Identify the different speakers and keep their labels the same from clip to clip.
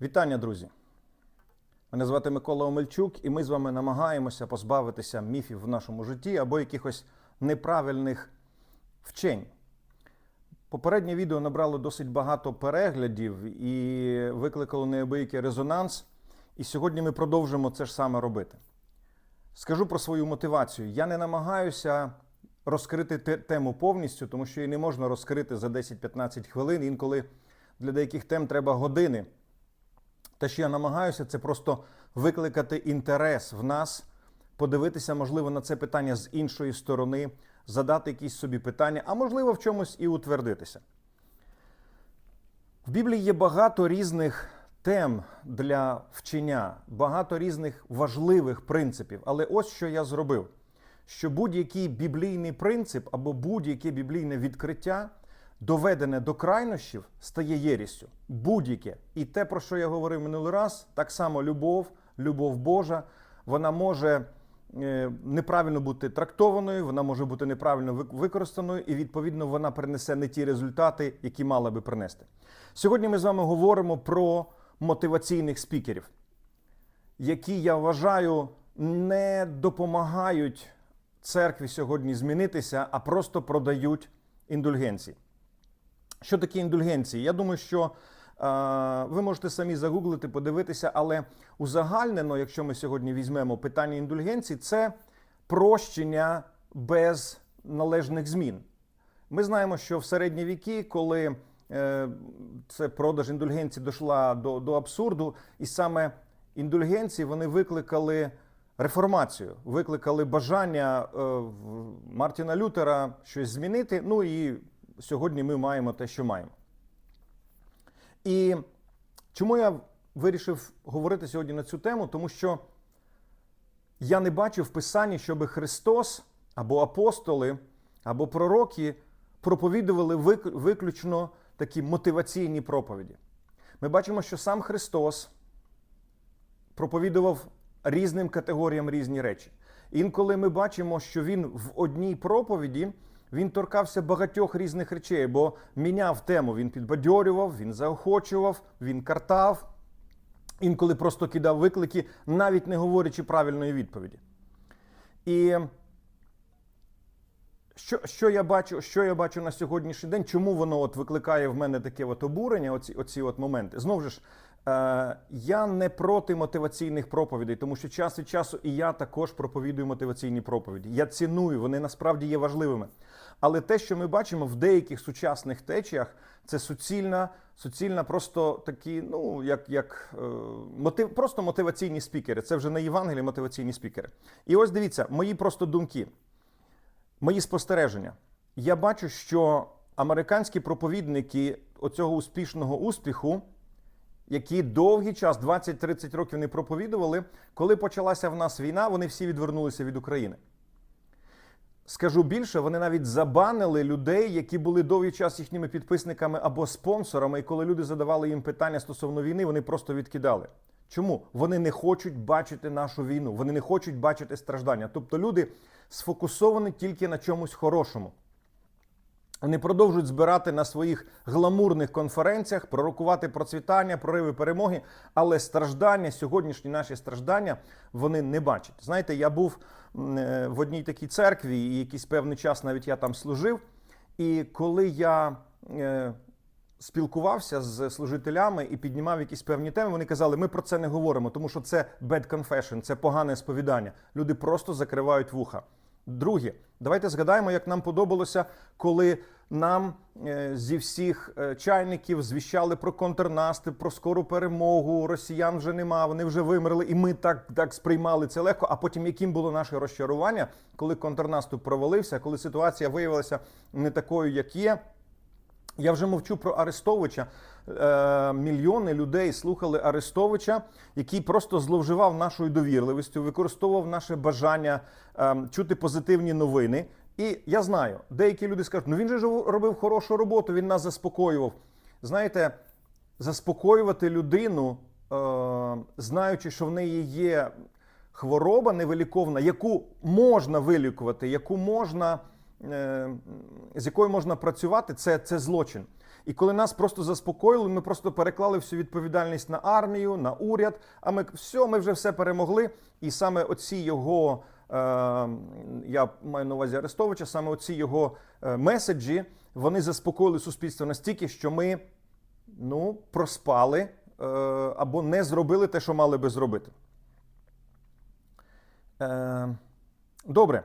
Speaker 1: Вітання, друзі! Мене звати Микола Омельчук, і ми з вами намагаємося позбавитися міфів в нашому житті або якихось неправильних вчень. Попереднє відео набрало досить багато переглядів і викликало неабиякий резонанс. І сьогодні ми продовжимо це ж саме робити. Скажу про свою мотивацію. Я не намагаюся розкрити тему повністю, тому що її не можна розкрити за 10-15 хвилин. Інколи для деяких тем треба години. Те, що я намагаюся, це просто викликати інтерес в нас, подивитися, можливо, на це питання з іншої сторони, задати якісь собі питання, а можливо, в чомусь і утвердитися. В Біблії є багато різних тем для вчення, багато різних важливих принципів. Але ось що я зробив: що будь-який біблійний принцип або будь-яке біблійне відкриття, доведене до крайнощів, стає єрістю. Будь-яке. І те, про що я говорив минулий раз, так само любов, любов Божа, вона може е, неправильно бути трактованою, вона може бути неправильно використаною, і відповідно вона принесе не ті результати, які мала би принести. Сьогодні ми з вами говоримо про мотиваційних спікерів, які я вважаю не допомагають церкві сьогодні змінитися, а просто продають індульгенції. Що таке індульгенції? Я думаю, що е, ви можете самі загуглити, подивитися, але узагальнено, якщо ми сьогодні візьмемо питання індульгенцій, це прощення без належних змін. Ми знаємо, що в середні віки, коли е, це продаж індульгенцій дійшла до, до абсурду, і саме індульгенції вони викликали реформацію, викликали бажання е, Мартіна Лютера щось змінити. Ну і сьогодні ми маємо те, що маємо. І чому я вирішив говорити сьогодні на цю тему? Тому що я не бачу в Писанні, щоб Христос або апостоли, або пророки проповідували виключно такі мотиваційні проповіді. Ми бачимо, що сам Христос проповідував різним категоріям різні речі. Інколи ми бачимо, що він в одній проповіді він торкався багатьох різних речей, бо міняв тему. Він підбадьорював, він заохочував, він картав, інколи просто кидав виклики, навіть не говорячи правильної відповіді. І що, що, я бачу, що я бачу на сьогоднішній день? Чому воно от викликає в мене таке от обурення? Оці, оці от моменти. Знову ж, е, я не проти мотиваційних проповідей, тому що час від часу і я також проповідую мотиваційні проповіді. Я ціную, вони насправді є важливими. Але те, що ми бачимо в деяких сучасних течіях, це суцільна, суцільна, просто такі, ну як, як е, мотив, просто мотиваційні спікери. Це вже не Євангелії, мотиваційні спікери. І ось дивіться, мої просто думки. Мої спостереження. Я бачу, що американські проповідники оцього успішного успіху, які довгий час, 20-30 років не проповідували, коли почалася в нас війна, вони всі відвернулися від України. Скажу більше, вони навіть забанили людей, які були довгий час їхніми підписниками або спонсорами, і коли люди задавали їм питання стосовно війни, вони просто відкидали. Чому? Вони не хочуть бачити нашу війну, вони не хочуть бачити страждання. Тобто люди сфокусовані тільки на чомусь хорошому. Вони продовжують збирати на своїх гламурних конференціях, пророкувати процвітання, прориви перемоги, але страждання, сьогоднішні наші страждання, вони не бачать. Знаєте, я був е, в одній такій церкві, і якийсь певний час навіть я там служив. І коли я е, спілкувався з служителями і піднімав якісь певні теми, вони казали, ми про це не говоримо, тому що це bad confession, це погане сповідання. Люди просто закривають вуха. Друге, давайте згадаємо, як нам подобалося, коли нам е, зі всіх е, чайників звіщали про контрнаступ, про скору перемогу. Росіян вже нема, вони вже вимерли, і ми так, так сприймали це легко. А потім яким було наше розчарування, коли контрнаступ провалився, коли ситуація виявилася не такою, як є. Я вже мовчу про Арестовича. Е, мільйони людей слухали Арестовича, який просто зловживав нашою довірливістю, використовував наше бажання е, чути позитивні новини. І я знаю, деякі люди скажуть, ну він же робив хорошу роботу, він нас заспокоював. Знаєте, заспокоювати людину, е, знаючи, що в неї є хвороба невиліковна, яку можна вилікувати, яку можна, е, з якою можна працювати, це, це злочин. І коли нас просто заспокоїли, ми просто переклали всю відповідальність на армію, на уряд. А ми все, ми вже все перемогли. І саме оці його, е, я маю на увазі Арестовича, саме оці його е, меседжі, вони заспокоїли суспільство настільки, що ми ну, проспали е, або не зробили те, що мали би зробити. Е, добре.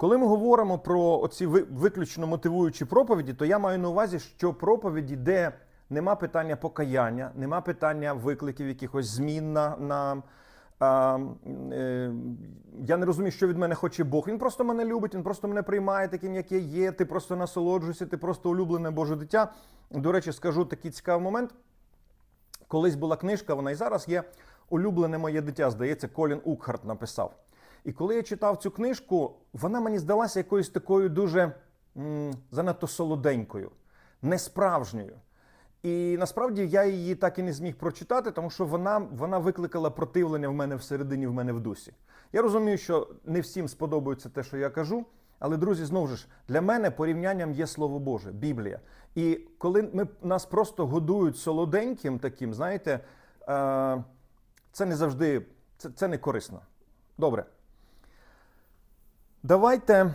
Speaker 1: Коли ми говоримо про оці ви- виключно мотивуючі проповіді, то я маю на увазі, що проповіді, де нема питання покаяння, нема питання викликів якихось змін на. на а, е, я не розумію, що від мене хоче Бог. Він просто мене любить, він просто мене приймає таким, як я є. Ти просто насолоджуйся, ти просто улюблене Боже дитя. До речі, скажу такий цікавий момент. Колись була книжка, вона і зараз є. Улюблене моє дитя, здається, Колін Укхарт написав. І коли я читав цю книжку, вона мені здалася якоюсь такою дуже м, занадто солоденькою, несправжньою. І насправді я її так і не зміг прочитати, тому що вона, вона викликала противлення в мене всередині, в мене в дусі. Я розумію, що не всім сподобається те, що я кажу. Але, друзі, знову ж для мене порівнянням є Слово Боже, Біблія. І коли ми, нас просто годують солоденьким таким, знаєте, е, це не завжди це, це не корисно. Добре. Давайте,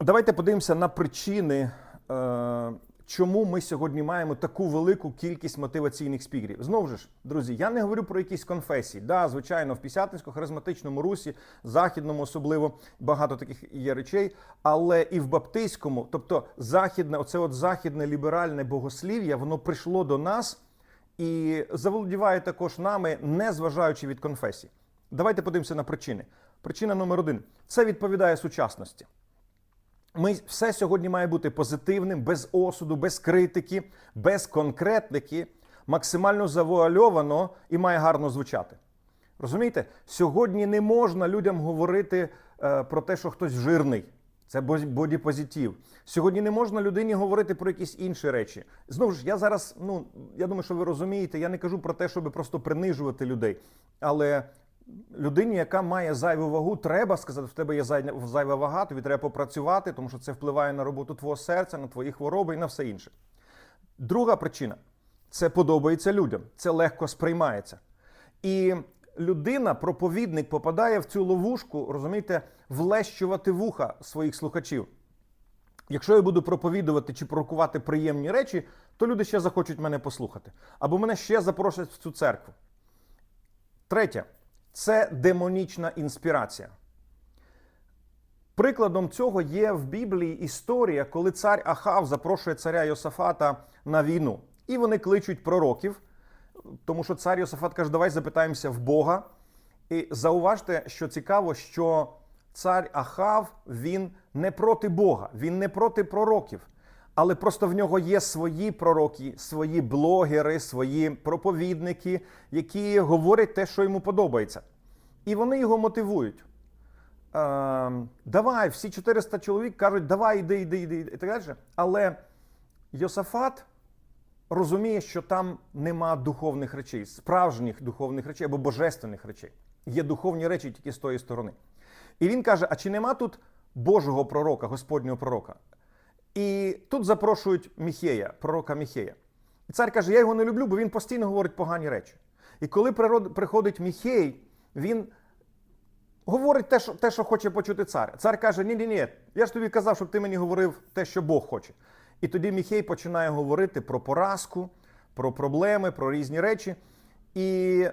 Speaker 1: давайте подивимося на причини, е, чому ми сьогодні маємо таку велику кількість мотиваційних спікерів. Знову ж, друзі, я не говорю про якісь конфесії. Да, звичайно, в п'ятдесятницько-харизматичному русі, західному особливо багато таких є речей, але і в баптистському, тобто західне, оце от західне ліберальне богослів'я, воно прийшло до нас і заволодіває також нами, не зважаючи від конфесій. Давайте подивимося на причини. Причина номер один це відповідає сучасності. Ми все сьогодні має бути позитивним, без осуду, без критики, без конкретники, максимально завуальовано і має гарно звучати. Розумієте? Сьогодні не можна людям говорити е, про те, що хтось жирний. Це бодіпозитив. Сьогодні не можна людині говорити про якісь інші речі. Знову ж, я зараз, ну я думаю, що ви розумієте, я не кажу про те, щоб просто принижувати людей. Але людині, яка має зайву вагу, треба сказати, в тебе є зайва вага, тобі треба попрацювати, тому що це впливає на роботу твого серця, на твої хвороби і на все інше. Друга причина це подобається людям, це легко сприймається. І людина, проповідник, попадає в цю ловушку, розумієте, влещувати вуха своїх слухачів. Якщо я буду проповідувати чи пророкувати приємні речі, то люди ще захочуть мене послухати. Або мене ще запросять в цю церкву. Третє це демонічна інспірація. Прикладом цього є в Біблії історія, коли цар Ахав запрошує царя Йосафата на війну. І вони кличуть пророків, тому що цар Йосафат каже, давай запитаємося в Бога. І зауважте, що цікаво, що цар Ахав він не проти Бога, він не проти пророків. Але просто в нього є свої пророки, свої блогери, свої проповідники, які говорять те, що йому подобається. І вони його мотивують. Е, давай, всі 400 чоловік кажуть, давай, іди, іди, іди, і так далі. Але Йосафат розуміє, що там нема духовних речей, справжніх духовних речей або божественних речей. Є духовні речі тільки з тої сторони. І він каже: а чи нема тут Божого пророка, Господнього пророка? І тут запрошують Міхея, пророка Міхея. І цар каже: Я його не люблю, бо він постійно говорить погані речі. І коли приходить Міхей, він говорить те, що, те, що хоче почути цар. Цар каже: Ні, ні, ні, я ж тобі казав, щоб ти мені говорив те, що Бог хоче. І тоді Міхей починає говорити про поразку, про проблеми, про різні речі. І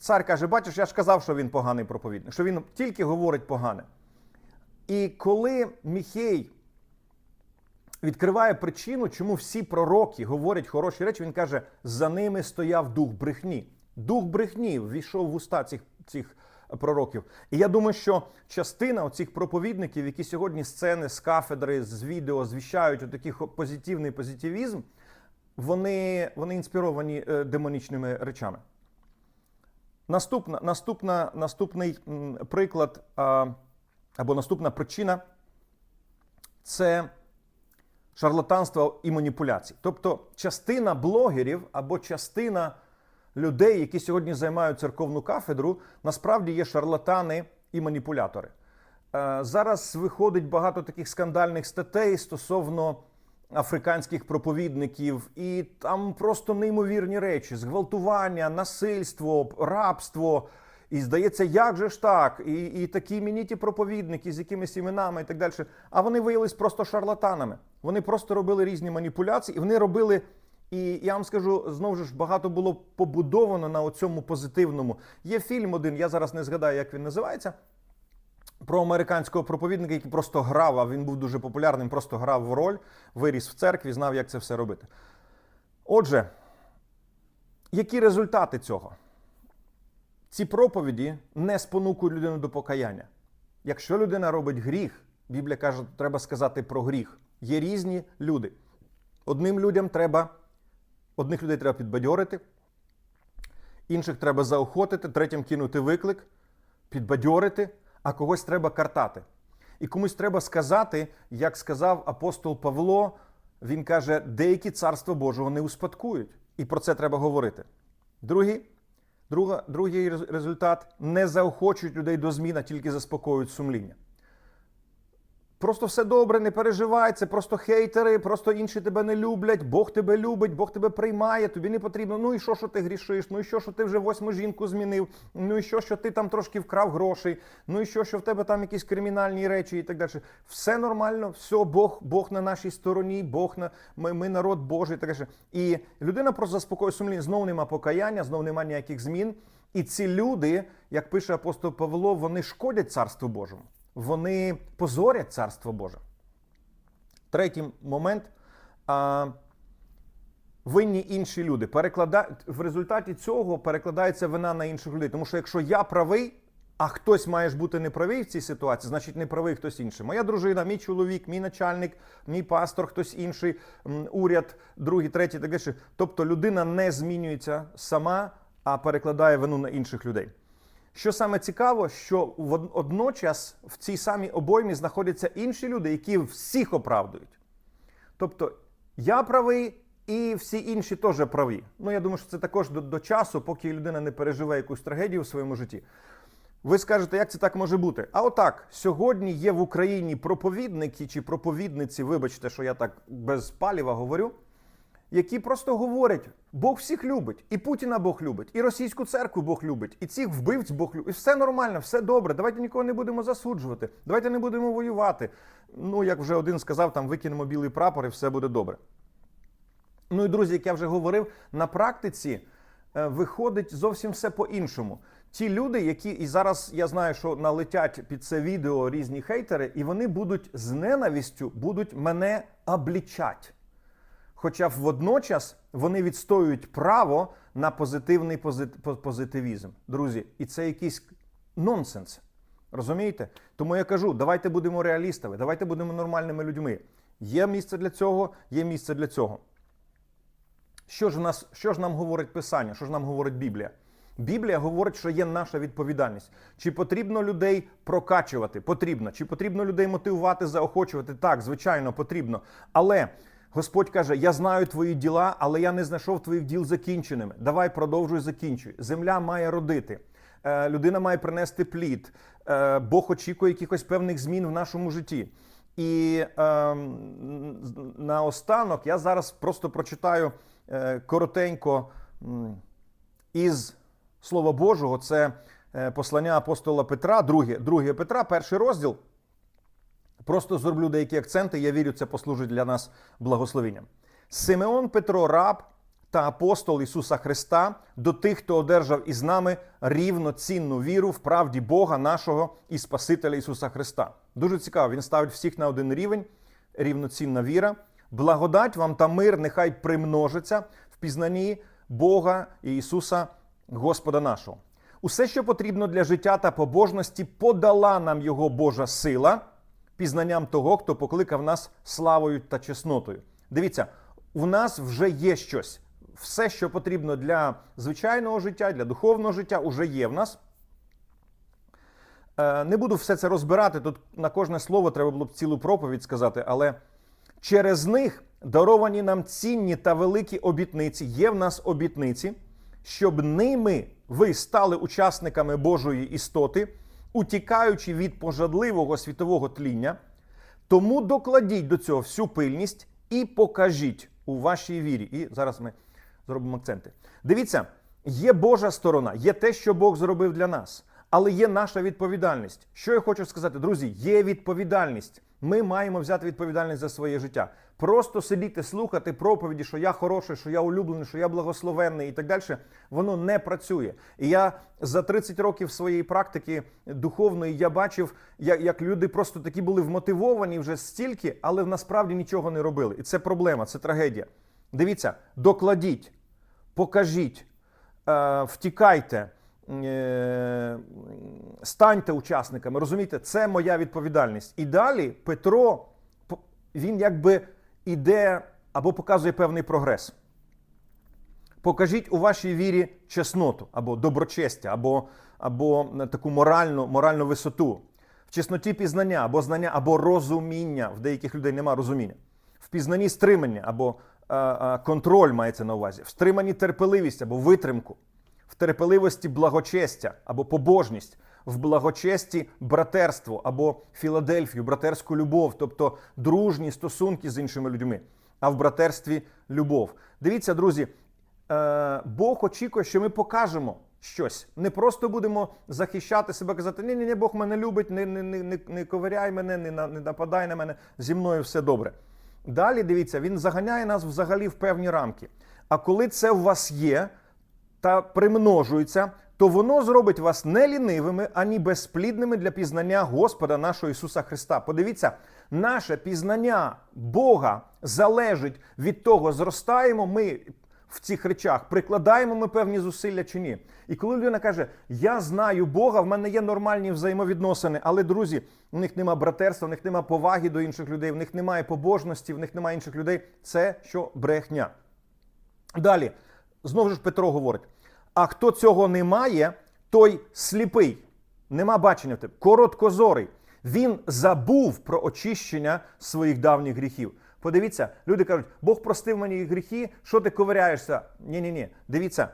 Speaker 1: цар каже: Бачиш, я ж казав, що він поганий проповідник, що він тільки говорить погане. І коли Міхей відкриває причину, чому всі пророки говорять хороші речі, він каже: за ними стояв дух брехні. Дух брехні ввійшов в уста цих, цих пророків. І я думаю, що частина оцих проповідників, які сьогодні сцени з кафедри, з відео звіщають такий позитивний позитивізм, вони, вони інспіровані е, демонічними речами. Наступна, наступна, наступний приклад або наступна причина це шарлатанство і маніпуляції. Тобто частина блогерів або частина людей, які сьогодні займають церковну кафедру, насправді є шарлатани і маніпулятори. Е, Зараз виходить багато таких скандальних статей стосовно африканських проповідників, і там просто неймовірні речі: зґвалтування, насильство, рабство. І здається, як же ж так? І, і такі іменіті проповідники з якимись іменами і так далі. А вони виявились просто шарлатанами. Вони просто робили різні маніпуляції, і вони робили. І я вам скажу, знову ж багато було побудовано на цьому позитивному. Є фільм один, я зараз не згадаю, як він називається. Про американського проповідника, який просто грав, а він був дуже популярним, просто грав в роль, виріс в церкві, знав, як це все робити. Отже, які результати цього? Ці проповіді не спонукують людину до покаяння. Якщо людина робить гріх, Біблія каже, треба сказати про гріх. Є різні люди. Одним людям треба, одних людей треба підбадьорити, інших треба заохотити, третім кинути виклик, підбадьорити, а когось треба картати. І комусь треба сказати, як сказав апостол Павло, він каже, деякі царство Божого не успадкують. І про це треба говорити. Другий, друга, другий результат не заохочують людей до змін, а тільки заспокоюють сумління. Просто все добре, не переживай, це просто хейтери, просто інші тебе не люблять, Бог тебе любить, Бог тебе приймає, тобі не потрібно. Ну і що, що ти грішиш? Ну і що, що ти вже восьму жінку змінив? Ну і що, що ти там трошки вкрав грошей? Ну і що, що в тебе там якісь кримінальні речі і так далі. Все нормально, все, Бог, Бог на нашій стороні, Бог на ми, ми народ Божий. Так далі. І людина просто заспокоює сумління, знову нема покаяння, знову нема ніяких змін. І ці люди, як пише апостол Павло, вони шкодять царству Божому. Вони позорять царство Боже. Третій момент. А, винні інші люди. Переклада... В результаті цього перекладається вина на інших людей. Тому що якщо я правий, а хтось має ж бути неправий в цій ситуації, значить не правий хтось інший. Моя дружина, мій чоловік, мій начальник, мій пастор, хтось інший, уряд, другий, третій, так далі. Тобто людина не змінюється сама, а перекладає вину на інших людей. Що саме цікаво, що водночас в цій самій обоймі знаходяться інші люди, які всіх оправдують. Тобто я правий, і всі інші теж праві. Ну я думаю, що це також до, до часу, поки людина не переживе якусь трагедію в своєму житті. Ви скажете, як це так може бути? А отак, сьогодні є в Україні проповідники чи проповідниці, вибачте, що я так без паліва говорю, які просто говорять: Бог всіх любить, і Путіна Бог любить, і російську церкву Бог любить, і цих вбивць Бог любить. І все нормально, все добре. Давайте нікого не будемо засуджувати, давайте не будемо воювати. Ну, як вже один сказав, там викинемо білий прапор і все буде добре. Ну і друзі, як я вже говорив, на практиці е, виходить зовсім все по-іншому. Ті люди, які і зараз я знаю, що налетять під це відео різні хейтери, і вони будуть з ненавістю будуть мене облічать. Хоча водночас вони відстоюють право на позитивний позитивізм. Друзі, і це якийсь нонсенс. Розумієте? Тому я кажу, давайте будемо реалістами, давайте будемо нормальними людьми. Є місце для цього, є місце для цього. Що ж, у нас, що ж нам говорить Писання, що ж нам говорить Біблія? Біблія говорить, що є наша відповідальність. Чи потрібно людей прокачувати? Потрібно. Чи потрібно людей мотивувати, заохочувати? Так, звичайно, потрібно. Але Господь каже: Я знаю твої діла, але я не знайшов твоїх діл закінченими. Давай продовжуй, закінчуй. Земля має родити. Е, Людина має принести плід. Е, Бог очікує якихось певних змін в нашому житті. І е, наостанок я зараз просто прочитаю е, коротенько із Слова Божого. Це послання апостола Петра, друге, друге Петра, перший розділ. Просто зроблю деякі акценти. Я вірю, це послужить для нас благословенням. Симеон Петро, раб та апостол Ісуса Христа, до тих, хто одержав із нами рівноцінну віру в правді Бога нашого і Спасителя Ісуса Христа. Дуже цікаво, він ставить всіх на один рівень, рівноцінна віра. Благодать вам та мир нехай примножиться в пізнанні Бога і Ісуса Господа нашого. Усе, що потрібно для життя та побожності, подала нам Його Божа сила пізнанням того, хто покликав нас славою та чеснотою. Дивіться, у нас вже є щось. Все, що потрібно для звичайного життя, для духовного життя, уже є в нас. Е, Не буду все це розбирати. Тут на кожне слово треба було б цілу проповідь сказати, але через них даровані нам цінні та великі обітниці. Є в нас обітниці, щоб ними ви стали учасниками Божої істоти, утікаючи від пожадливого світового тління. Тому докладіть до цього всю пильність і покажіть у вашій вірі. І зараз ми зробимо акценти. Дивіться, є Божа сторона, є те, що Бог зробив для нас, але є наша відповідальність. Що я хочу сказати, друзі, є відповідальність. Ми маємо взяти відповідальність за своє життя. Просто сидіти, слухати проповіді, що я хороший, що я улюблений, що я благословенний і так далі, воно не працює. І я за 30 років своєї практики духовної я бачив, як, люди просто такі були вмотивовані вже стільки, але насправді нічого не робили. І це проблема, це трагедія. Дивіться, докладіть, покажіть, е, втікайте. Е, Станьте учасниками, розумієте, це моя відповідальність. І далі Петро він якби іде або показує певний прогрес. Покажіть у вашій вірі чесноту, або доброчестя, або, або таку моральну, моральну висоту, в чесноті пізнання, або знання, або розуміння. В деяких людей немає розуміння. В пізнанні стримання або е, е, контроль мається на увазі, в стриманні терпеливість або витримку, в терпеливості благочестя або побожність, в благочесті братерство або Філадельфію, братерську любов, тобто дружні стосунки з іншими людьми, а в братерстві любов. Дивіться, друзі, е, Бог очікує, що ми покажемо щось. Не просто будемо захищати себе, казати, ні, ні, ні, Бог мене любить, не, не, не, не, ковиряй мене, не, не нападай на мене, зі мною все добре. Далі дивіться, він заганяє нас взагалі в певні рамки. А коли це у вас є та примножується, то воно зробить вас не лінивими, ані безплідними для пізнання Господа нашого Ісуса Христа. Подивіться, наше пізнання Бога залежить від того, зростаємо ми в цих речах, прикладаємо ми певні зусилля чи ні. І коли людина каже, я знаю Бога, в мене є нормальні взаємовідносини, але друзі, в них нема братерства, в них нема поваги до інших людей, в них немає побожності, в них немає інших людей. Це що брехня. Далі, знову ж Петро говорить: а хто цього не має, той сліпий, нема бачення в тебе, короткозорий. Він забув про очищення своїх давніх гріхів. Подивіться, люди кажуть, Бог простив мені гріхи, що ти ковиряєшся? Ні, ні, ні. Дивіться,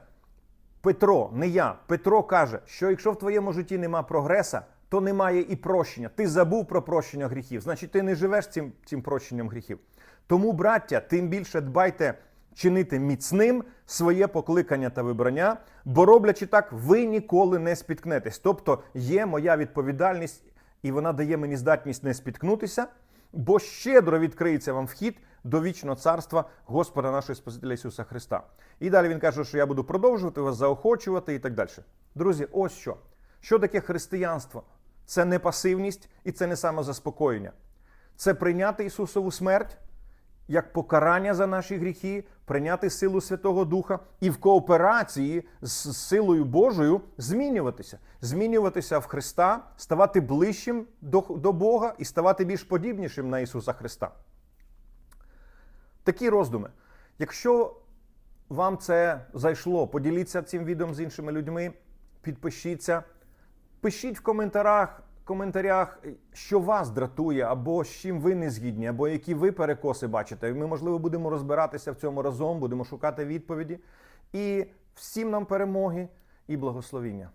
Speaker 1: Петро, не я. Петро каже, що якщо в твоєму житті нема прогреса, то немає і прощення. Ти забув про прощення гріхів. Значить, ти не живеш цим, цим прощенням гріхів. Тому, браття, тим більше дбайте чинити міцним своє покликання та вибрання, бо роблячи так, ви ніколи не спіткнетесь. Тобто є моя відповідальність, і вона дає мені здатність не спіткнутися, бо щедро відкриється вам вхід до вічного царства Господа нашого Спасителя Ісуса Христа. І далі він каже, що я буду продовжувати вас заохочувати і так далі. Друзі, ось що. Що таке християнство? Це не пасивність і це не самозаспокоєння. Це прийняти Ісусову смерть як покарання за наші гріхи, прийняти силу Святого Духа і в кооперації з силою Божою змінюватися, змінюватися в Христа, ставати ближчим до, до Бога і ставати більш подібнішим на Ісуса Христа. Такі роздуми. Якщо вам це зайшло, поділіться цим відео з іншими людьми, підпишіться, пишіть в коментарях, коментарях, що вас дратує, або з чим ви не згідні, або які ви перекоси бачите. Ми, можливо, будемо розбиратися в цьому разом, будемо шукати відповіді. І всім нам перемоги і благословіння.